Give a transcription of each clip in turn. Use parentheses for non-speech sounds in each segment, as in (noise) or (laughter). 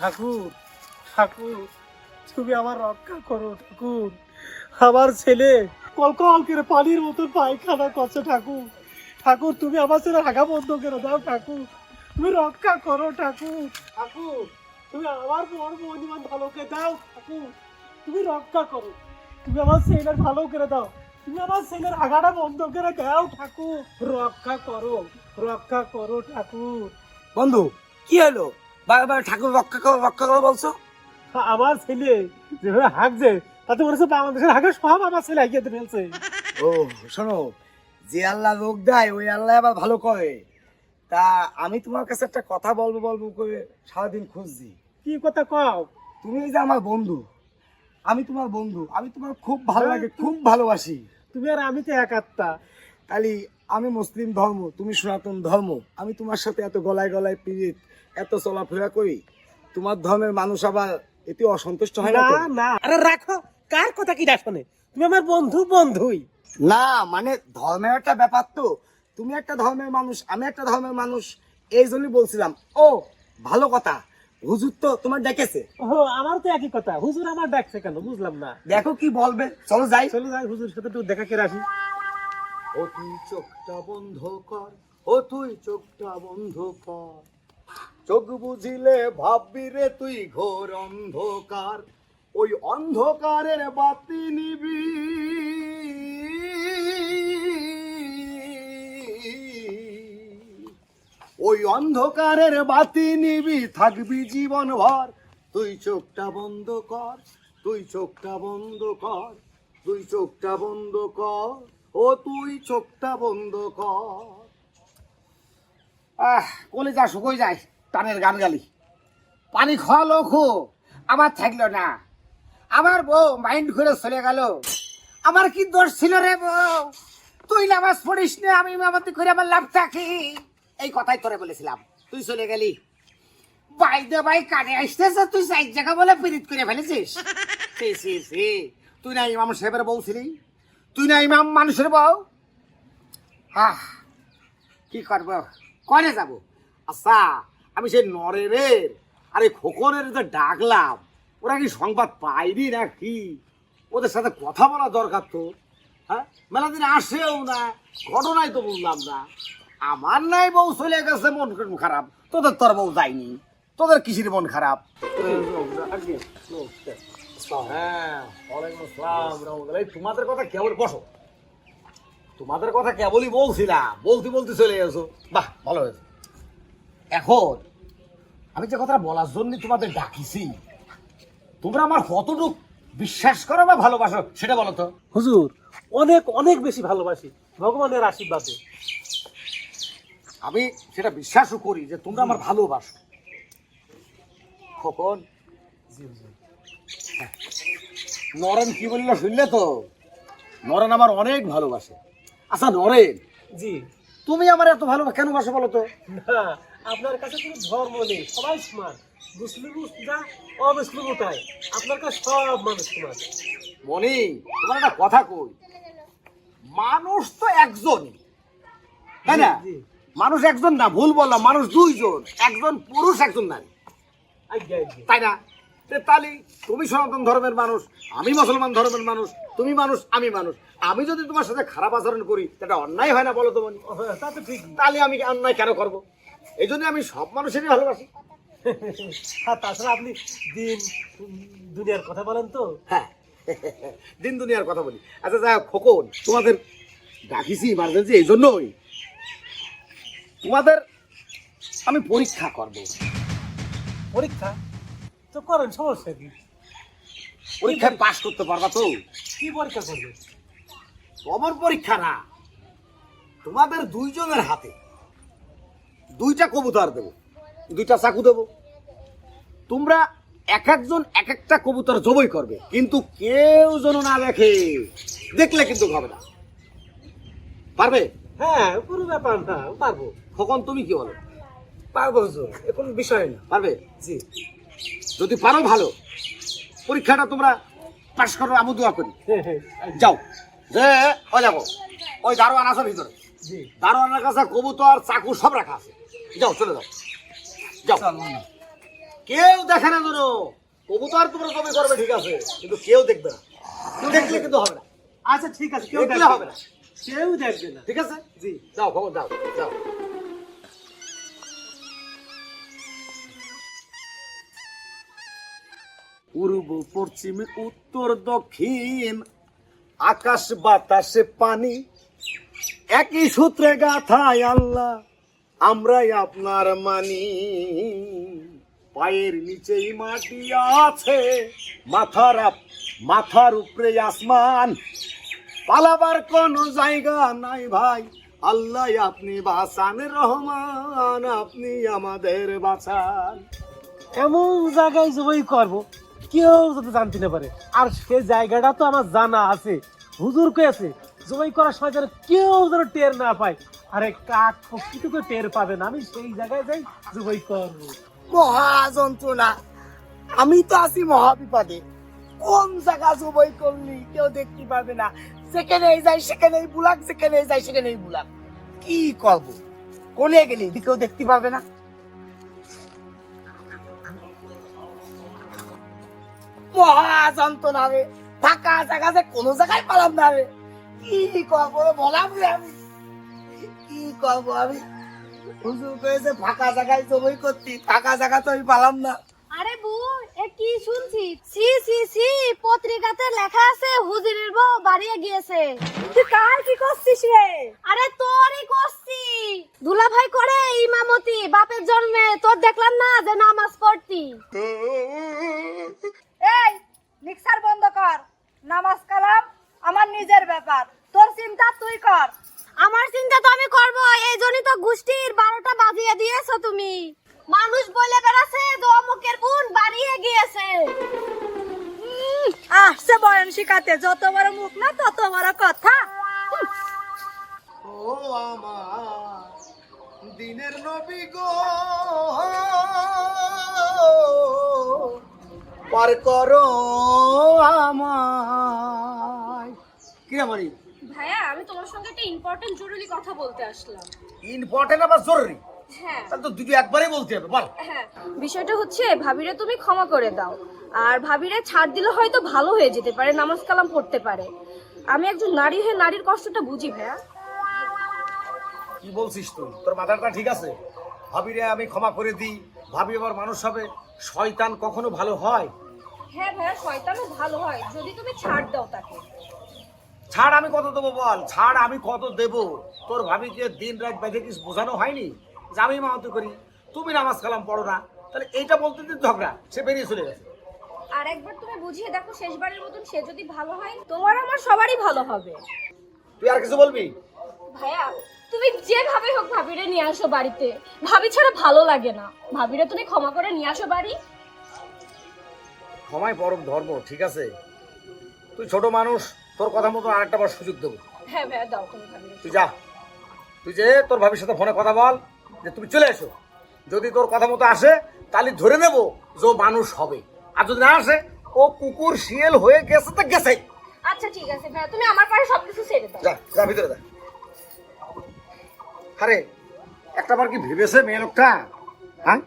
ঠাকুর ঠাকুর তুমি আমার রক্ষা করো, ঠাকুর। আমার ছেলে কলকল করে পানির মতো পায়খানা করছে, ঠাকুর। ঠাকুর, তুমি আমার ছেলে হাগা বন্ধ করে দাও, ঠাকুর। তুমি রক্ষা করো, ঠাকুর। ঠাকুর, তুমি আমার বড় মহিমান ভালো করে দাও, ঠাকুর। তুমি রক্ষা করো। তুমি আমার ছেলের ভালো করে দাও। তুমি আমার ছেলের হাগাটা বন্ধ করে দাও, ঠাকুর। রক্ষা করো রক্ষা করো, ঠাকুর। বন্ধু, কি হলো? ঠাকুর রক্ষা করো রক্ষা করো বলছো? আমার ছেলে যেভাবে হাঁকছে তাতে মনে হচ্ছে বাংলাদেশের হাঁকে সব আমার ছেলে হাঁকিয়ে ফেলছে। ও শোনো যে আল্লাহ রোগ দেয় ওই আল্লাহ আবার ভালো করে। তা আমি তোমার কাছে একটা কথা বলব বলব করে সারাদিন খুঁজছি। কি কথা কও? তুমি যে আমার বন্ধু আমি তোমার বন্ধু আমি তোমার খুব ভালো লাগে খুব ভালোবাসি। তুমি আর আমি তো এক আত্মা তাহলে আমি মুসলিম ধর্ম তুমি সনাতন ধর্ম। আমি তোমার সাথে এত গলায় গলায় পীড়িত এত চলাফেরা করি। তোমার ধর্মের মানুষ আবার এতে অসন্তুষ্ট হয় না না আরে রাখো কার কথা কি শুনে? তুমি আমার বন্ধু বন্ধুই। না মানে ধর্মের একটা ব্যাপার তো। তুমি একটা ধর্মের মানুষ আমি একটা ধর্মের মানুষ এই জন্যই বলছিলাম। ও ভালো কথা। হুজুর তো তোমার ডেকেছে। ও আমার তো একই কথা। হুজুর আমার ডাকছে কেন? বুঝলাম না। দেখো কি বলবে। চলো যাই। চলে যাই হুজুর সাথে একটু দেখা করে আসি। ও তুই চোখটা বন্ধ কর, ও তুই চোখটা বন্ধ কর। চোখ বুঝিলে ভাববি রে তুই ঘোর অন্ধকার, ওই অন্ধকারের বাতি নিবি। ওই অন্ধকারের বাতি নিবি, থাকবি জীবন ভর তুই চোখটা বন্ধ কর, তুই চোখটা বন্ধ কর, তুই চোখটা বন্ধ কর। ও তুই চোখটা বন্ধ কর। আহ কলে যা শুকোই যায়, টানের গান গালি। পানি খাওয়ালো খো আমার থাকল না। আমার বউ মাইন্ড করে চলে গেল। আমার কি দোষ ছিল রে বউ? তুই নামাজ পড়িস না, আমি মামাতি করে আমার লাভ থাকি। এই কথাই তোরে বলেছিলাম। তুই চলে গেলি। বাই দে বাই, কানে আসতেছে, তুই সাইড জায়গা বলে পিরিত করে ফেলেছিস। তুই না ইমাম সাহেবের বউ ছিলি? তুই না ইমাম মানুষের বউ? আহ, কি করব? কনে যাব? আচ্ছা আমি সেই নরেনের, আরে খোকনের যে ডাকলাম, ওরা কি সংবাদ পাইনি না কি ওদের সাথে কথা বলা দরকার তো। হ্যাঁ মেলা দিন আসেও না, ঘটনাই তো বুঝলাম না। আমার নাই বউ চলে গেছে, মন খারাপ? তোদের তোর বউ যায়নি। তোদের কিসির মন খারাপ? হ্যাঁ ওয়ালাইকুম আসসালাম রহমতুল্লাহ। তোমাদের কথা কেবল বসো। তোমাদের কথা কেবলই বলছিলাম। বলতে বলতে চলে গেছো বাহ ভালো হয়েছে। এখন আমি যে কথাটা বলার জন্য তোমাদের ডাকিছি তোমরা আমার কতটুক বিশ্বাস করো বা ভালোবাসো সেটা বলো তো। হুজুর অনেক অনেক বেশি ভালোবাসি। ভগবানের আশীর্বাদে। আমি সেটা বিশ্বাসও করি যে তোমরা আমার ভালোবাসো। খোকন হ্যাঁ। নরেন কি বলল শুনলে তো? নরেন আমার অনেক ভালোবাসে। আচ্ছা নরেন জি। তুমি আমার এত ভালো কেন বাসো বলো তো? না আপনার কাছে কোনো ধর্ম নেই সবাই সমান মুসলিম যা অমুসলিম তাই আপনার কাছে সব মানুষ সমান মনি তোমার একটা কথা কই মানুষ তো একজনই তাই না। মানুষ একজন না ভুল বললাম মানুষ দুইজন একজন পুরুষ একজন নারী। তাই না? তে তাহলে তুমি সনাতন ধর্মের মানুষ আমি মুসলমান ধর্মের মানুষ তুমি মানুষ আমি মানুষ। আমি যদি তোমার সাথে খারাপ আচরণ করি সেটা অন্যায় হয় না বলো তো মনি হ্যাঁ, তা তো ঠিক তাহলে আমি অন্যায় কেন করব? এই জন্য আমি সব মানুষেরই ভালোবাসি। আর তাছাড়া আপনি দিন দুনিয়ার কথা বলেন তো। হ্যাঁ দিন দুনিয়ার কথা বলি। আচ্ছা যাই হোক, খোকন তোমাদের ডাকিছি ইমার্জেন্সি এই জন্যই। তোমাদের আমি পরীক্ষা করব। পরীক্ষা? তো করেন সমস্যা কি? পরীক্ষায় পাশ করতে পারবা তো। কি পরীক্ষা করবে? অমর পরীক্ষা না। তোমাদের দুইজনের হাতে দুইটা কবুতর দেবো দুইটা চাকু দেবো। তোমরা এক একজন এক একটা কবুতর জবই করবে কিন্তু কেউ যেন না দেখে দেখলে কিন্তু হবে না। পারবে? হ্যাঁ কোনো ব্যাপার না পারব। খোকন তুমি কি বলো? পারব হুজুর এ কোনো বিষয় না। পারবে? জি। যদি পারো ভালো পরীক্ষাটা তোমরা পাশ করো আমি দোয়া করি। যাও। যে ওই দেখো ওই দারোয়ান আছে ভিতরে। দারোয়ানের কাছে কবুতর চাকু সব রাখা আছে। যাও চলে যাও। যাও। কেউ দেখে না যেন কবুতর তোমরা জমি করবে ঠিক আছে। কিন্তু কেউ দেখবে না। কেউ দেখলে কিন্তু হবে না। আচ্ছা ঠিক আছে কেউ দেখলে হবে না। না। কেউ দেখবে না। ঠিক আছে? জি। যাও খবর যাও যাও। পূর্ব, পশ্চিম, উত্তর, দক্ষিণ। আকাশ, বাতাসে, পানি। একই সূত্রে গাথায় আল্লাহ, আমরাই আপনার মানি। পায়ের নিচেই মাটি আছে, মাথার মাথার উপরে আসমান। পালাবার কোন জায়গা নাই ভাই, আল্লাহ আপনি বাঁচান, রহমান আপনি আমাদের বাঁচান। এমন জায়গায় জবাই করব কেউ যাতে জানতে না পারে, আর সেই জায়গাটা তো আমার জানা আছে, হুজুর কে আছে? জবাই করার সময় যেন কেউ যেন টের না পায়। আরে কাক প্রকৃতিকে টের পাবে না, আমি সেই জায়গায় যাই, জবাই করব। মহা যন্ত্রণা আমি তো আছি মহা বিপদে কোন জায়গা জবই করলি, কেউ দেখতে পাবে না। সেখানেই যাই, সেখানেই বুলাক সেখানেই যাই, সেখানেই বুলাক। কি করব? কোনে গেলি কেউ দেখতে পাবে না? মহা যন্ত্রণা রে। ফাঁকা জায়গা যে কোনো জায়গায় পালাম না রে। কি করব বলাম রে আমি? কি করব আমি? হুজুর কয়েছে ফাঁকা জায়গায় জবই করতি ফাঁকা জায়গা তো আমি পালাম না। আরে বউ এ কি শুনছি? সি সি সি পত্রিকাতে লেখা আছে হুজুরের বউ বাড়িয়ে গিয়েছে। তুই কার কি করছিস রে? আরে তোরই করছি। দুলা ভাই করে ইমামতি বাপের জন্মে। তোর দেখলাম না যে নামাজ পড়তি। (laughs) এই মিক্সার বন্ধ কর। নামাজ কালাম আমার নিজের ব্যাপার। তোর চিন্তা তুই কর। আমার চিন্তা তো আমি করব এই জন্যই তো গোষ্ঠীর বারোটা বাজিয়ে দিয়েছ তুমি। মানুষ বলে বেড়াছে যে অমুকের বোন বাড়িয়ে গিয়েছে। আসছে বয়ান শিখাতে। যত বড় মুখ না তত বড় কথা। ও আমার দিনের নবী গো। পার করো আমায়। কিরা মারি ভাইয়া আমি তোমার সঙ্গে একটা ইম্পর্টেন্ট জরুরি কথা বলতে আসলাম। ইম্পর্টেন্ট আবার জরুরি? হ্যাঁ। তাহলে তো দুটো একবারই বলতে হবে বল। হ্যাঁ বিষয়টা হচ্ছে ভাবিরে তুমি ক্ষমা করে দাও। আর ভাবিরে ছাড় দিলে হয়তো ভালো হয়ে যেতে পারে নামাজ কালাম পড়তে পারে। আমি একজন নারী হয়ে নারীর কষ্টটা বুঝি ভাইয়া। কি বলছিস তুই? তোর মাথাটা ঠিক আছে? ভাবিরে আমি ক্ষমা করে দিই ভাবি আবার মানুষ হবে। শয়তান কখনো ভালো হয়? হ্যাঁ ভাইয়া শয়তানও ভালো হয়। যদি তুমি ছাড় দাও তাকে। ছাড় আমি কত দেবো বল? ছাড় আমি কত দেব? তোর ভাবিকে দিন রাত বেঁধে কিছু বোঝানো হয়নি? যে আমি মাহতি করি। তুমি নামাজ কালাম পড়ো না। তাহলে এইটা বলতে দিন ঝগড়া। সে বেরিয়ে চলে গেছে। আর একবার তুমি বুঝিয়ে দেখো শেষবারের মতন সে যদি ভালো হয় তোমার আমার সবারই ভালো হবে। তুই আর কিছু বলবি? ভাইয়া তুমি যেভাবে হোক ভাবিরে নিয়ে আসো বাড়িতে। ভাবি ছাড়া ভালো লাগে না। ভাবিরে তুমি ক্ষমা করে নিয়ে আসো বাড়ি। ক্ষমাই পরম ধর্ম ঠিক আছে? তুই ছোট মানুষ তোর কথা মতো আরেকটা বার সুযোগ দেবো। হ্যাঁ ভাইয়া দাও তুমি ভাবিরে। তুই যা। তুই যে তোর ভাবির সাথে ফোনে কথা বল যে তুমি চলে এসো। যদি তোর কথা মতো আসে তাহলে ধরে নেব যে মানুষ হবে। আর যদি না আসে ও কুকুর শিয়াল হয়ে গেছে তো গেছে আচ্ছা ঠিক আছে ভাইয়া তুমি আমার পাশে সবকিছু ছেড়ে দাও। যা যা ভিতরে যা। আরে একটা বার কি ভেবেছে মেয়ে লোকটা? হ্যাঁ?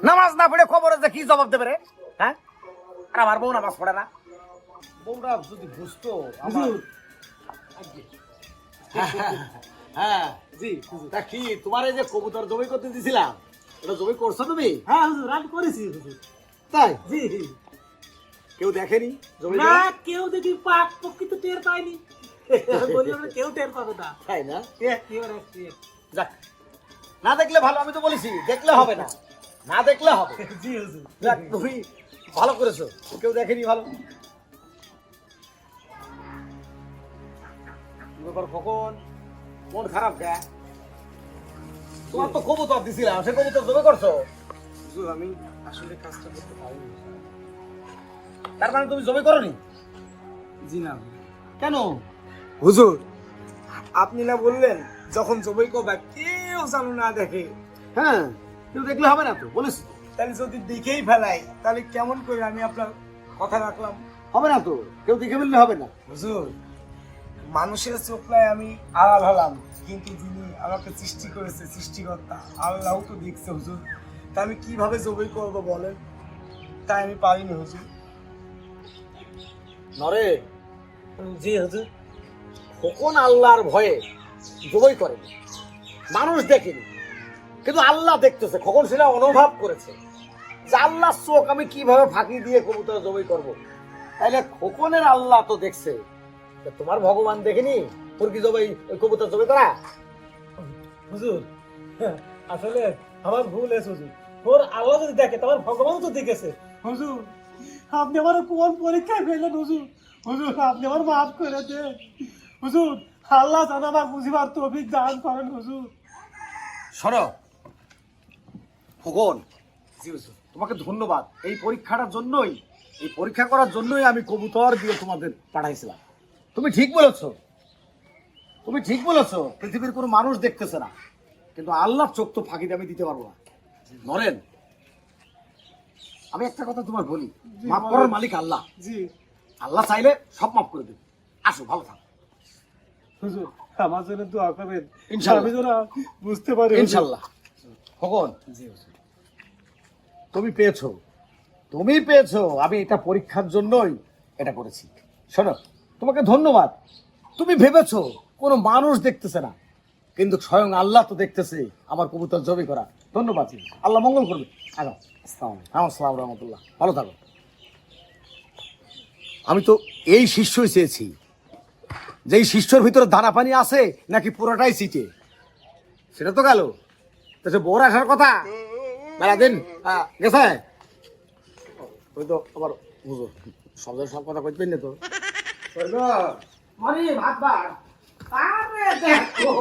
নামাজ না পড়ে খবর আছে কি জবাব দেবে রে? হ্যাঁ? আর আমার বউ নামাজ পড়ে না। বউরা যদি বুঝতো আমার হ্যাঁ জি তা কি তোমার এই যে কবুতর জমি করতে দিছিলাম ওটা জমি করছ তুমি? হ্যাঁ হুজুর আমি করেছি হুজুর। তাই? জি কেউ দেখেনি জমি না কেউ দেখি পাক প্রকৃত টের পায়নি। (laughs) না, কেউ টের পাবে না। তাই না। যাক। না দেখলে ভালো আমি তো বলেছি দেখলে হবে না। না দেখলে হবে। জি হুজুর যাক তুমি ভালো করেছ কেউ দেখেনি ভালো। ব্যাপার খোকন মন খারাপ কে? তোমার তো কবুতর দিছিলাম সে কবুতর জমে করছ? হুজুর আমি আসলে কাজটা করতে পারিনি। তার মানে তুমি জমে করনি? জি না। কেন? হুজুর আপনি না বললেন যখন জবই করবা কেউ জানো না দেখে। হ্যাঁ কেউ দেখলে হবে না তো বলিস তাহলে যদি দেখেই ফেলাই তাহলে কেমন করে আমি আপনার কথা রাখলাম? হবে না তো কেউ দেখে ফেললে হবে না। হুজুর মানুষের চোখলায় আমি আড়াল হলাম কিন্তু যিনি আমাকে সৃষ্টি করেছে সৃষ্টিকর্তা আল্লাহ তো দেখছে হুজুর। তা আমি কীভাবে জবই করব বলেন? তাই আমি পারিনি হুজুর। নরে। জি হুজুর। খোকন আল্লাহর ভয়ে জবই করেনি। মানুষ দেখেনি। কিন্তু আল্লাহ দেখতেছে খোকন সেটা অনুভব করেছে যে আল্লাহর চোখ আমি কীভাবে ফাঁকি দিয়ে কবুতর জবই করব। তাহলে খোকনের আল্লাহ তো দেখছে তোমার ভগবান দেখেনি, তোর কি জবাই, কবুতর জবাই করা? হুজুর, আসলে আমার ভুল আছে হুজুর। ওর আল্লাহ যদি দেখে, তোমার ভগবান তো দেখেছে। হুজুর, আপনি আমার কোন পরীক্ষায় ফেলেন হুজুর? হুজুর, আপনি আমার মাফ করে দেন। হুজুর আল্লাহ আমার বুঝিবার তৌফিক দান করেন হুজুর। তোমাকে ধন্যবাদ। এই পরীক্ষাটার জন্যই এই পরীক্ষা করার জন্যই আমি কবুতর দিয়ে তোমাদের পাঠাইছিলাম। তুমি ঠিক বলেছ। তুমি ঠিক বলেছ পৃথিবীর কোনো মানুষ দেখতেছে না। কিন্তু আল্লাহর চোখ তো ফাঁকি আমি দিতে পারব না। নরেন আমি একটা কথা তোমার বলি। মাফ করার মালিক আল্লাহ। জি। আল্লাহ চাইলে সব মাফ করে দেবে। আসো ভালো থাকো। হুজুর আমার জন্য দোয়া করবেন। ইনশাআল্লাহ। আমি বুঝতে পারি হুজুর। ইনশাল্লাহ। খোকন তুমি পেয়েছ। তুমি পেয়েছ। আমি এটা পরীক্ষার জন্যই এটা করেছি। শোনো তোমাকে ধন্যবাদ। তুমি ভেবেছো কোনো মানুষ দেখতেছে না। কিন্তু স্বয়ং আল্লাহ তো দেখতেছে আমার কবুতর জবি করা। ধন্যবাদ। আল্লাহ মঙ্গল করবে। আগাও। আসসালাম রহমতুল্লাহ। ভালো থাকো। আমি তো এই শিষ্যই চেয়েছি। যে শিষ্যর ভিতরে দানা পানি আছে, নাকি পুরোটাই সিটে সেটা তো গেল। তা সে বউর আসার কথা? মেলা দিন গেছে? ওই তো আবার বুঝো সব সব কথা কইবেন না তো। ভাত বার দেখো